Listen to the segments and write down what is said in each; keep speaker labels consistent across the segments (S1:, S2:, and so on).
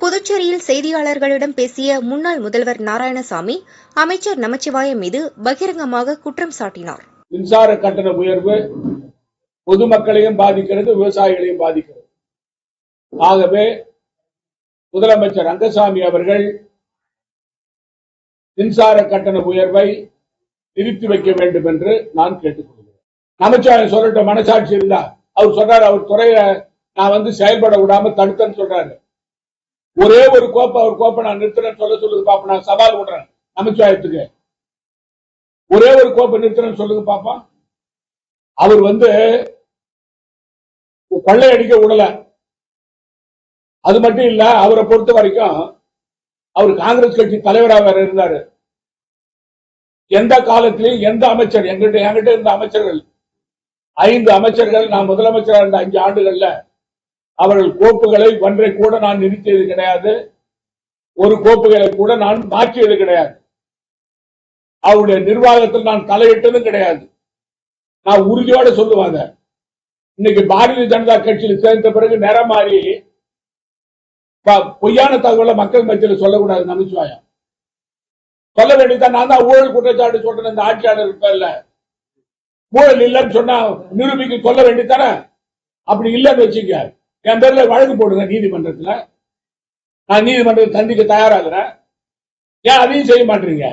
S1: புதுச்சேரியில் செய்தியாளர்களிடம் பேசிய முன்னாள் முதல்வர் நாராயணசாமி அமைச்சர் நமச்சிவாயம் மீது பகிரங்கமாக குற்றம் சாட்டினார்.
S2: மின்சார கட்டண உயர்வு பொதுமக்களையும் பாதிக்கிறது விவசாயிகளையும் பாதிக்கிறது. ஆகவே முதலமைச்சர் ரங்கசாமி அவர்கள் மின்சார கட்டண உயர்வை நிறுத்தி வைக்க வேண்டும் என்று நான் கேட்டுக்கொள்கிறேன். நமச்சிவாயம் சொல்லட்டும் மனசாட்சி இருந்தா அவர் சொல்றாரு அவர் துறையை நான் வந்து செயல்பட விடாம தடுத்தன்னு சொல்றாரு. ஒரே ஒரு கோப்பை அவர் கோப்பை நான் நிறுத்துறேன்னு சொல்ல சொல்லுங்க பாப்பா நான் சவால் விடுறேன் அமைச்சாயத்துக்கு ஒரே ஒரு கோப்பை நிறுத்துறேன்னு சொல்லுங்க பாப்பா. அவர் வந்து கொள்ளையடிக்க விடல. அது மட்டும் இல்ல அவரை பொறுத்த வரைக்கும் அவர் காங்கிரஸ் கட்சி தலைவராக வேற இருந்தாரு. எந்த காலத்திலையும் எந்த அமைச்சர் எங்கிட்ட என்கிட்ட இருந்த அமைச்சர்கள் ஐந்து அமைச்சர்கள் நான் முதலமைச்சராக இருந்த அஞ்சு ஆண்டுகள்ல அவர்கள் கோப்புகளை ஒன்றை கூட நான் நிறுத்தியது கிடையாது. ஒரு கோப்புகளை கூட நான் மாற்றியது கிடையாது. அவருடைய நிர்வாகத்தில் நான் தலையிட்டதும் கிடையாது. நான் உறுதியோட சொல்லுவாங்க. இன்னைக்கு பாரதிய ஜனதா கட்சியில் சேர்ந்த பிறகு நிறம் மாறி பொய்யான தகவலை மக்கள் மத்தியில் சொல்லக்கூடாது நமச்சிவாயம் சொல்ல வேண்டியதான் நான் தான் ஊழல் குற்றச்சாட்டு சொல்றேன் இந்த ஆட்சியாளர் இருப்பேன்ல ஊழல் இல்லைன்னு சொன்னா நிரூபிக்கு சொல்ல வேண்டியதானே அப்படி இல்லைன்னு வச்சுக்க என் பேர்ல வழக்கு போடுங்க நீதிமன்றத்துல. நான் நீதிமன்றத்தை சந்திக்க தயாராகிறேன் ஏன் அதையும் செய்ய மாட்டீங்க?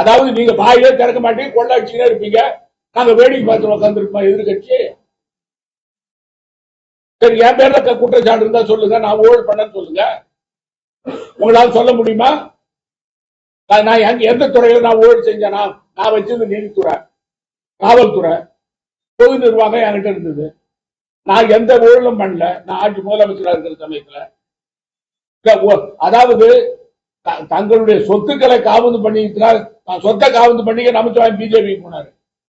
S2: அதாவது நீங்க வாயிலே திறக்க மாட்டீங்க கொள்ளாட்சியிலே இருப்பீங்க. நாங்க வேடிக்கை பார்த்து உட்காந்துருப்போம் எதிர்கட்சி? சரி என் பேர்ல குற்றச்சாட்டு இருந்தா சொல்லுங்க நான் ஊழல் பண்ணேன்னு சொல்லுங்க. உங்களால சொல்ல முடியுமா? நான் எந்த துறையில நான் ஊழல் செஞ்சேனா? நான் வச்சிருந்த நீதித்துறை காவல்துறை. பொது நிர்வாகம் என்கிட்ட இருந்தது. நான் எந்த ஊழலும் பண்ணல. நான் ஆட்சி முதலமைச்சராக இருக்கிற சமயத்துல. ஓ- அதாவது தங்களுடைய சொத்துக்களை காவந்து பண்ணிக்கிறார் சொத்தை காவந்து பண்ணிக்க நமச்சிவாயம் பிஜேபி போனாரு.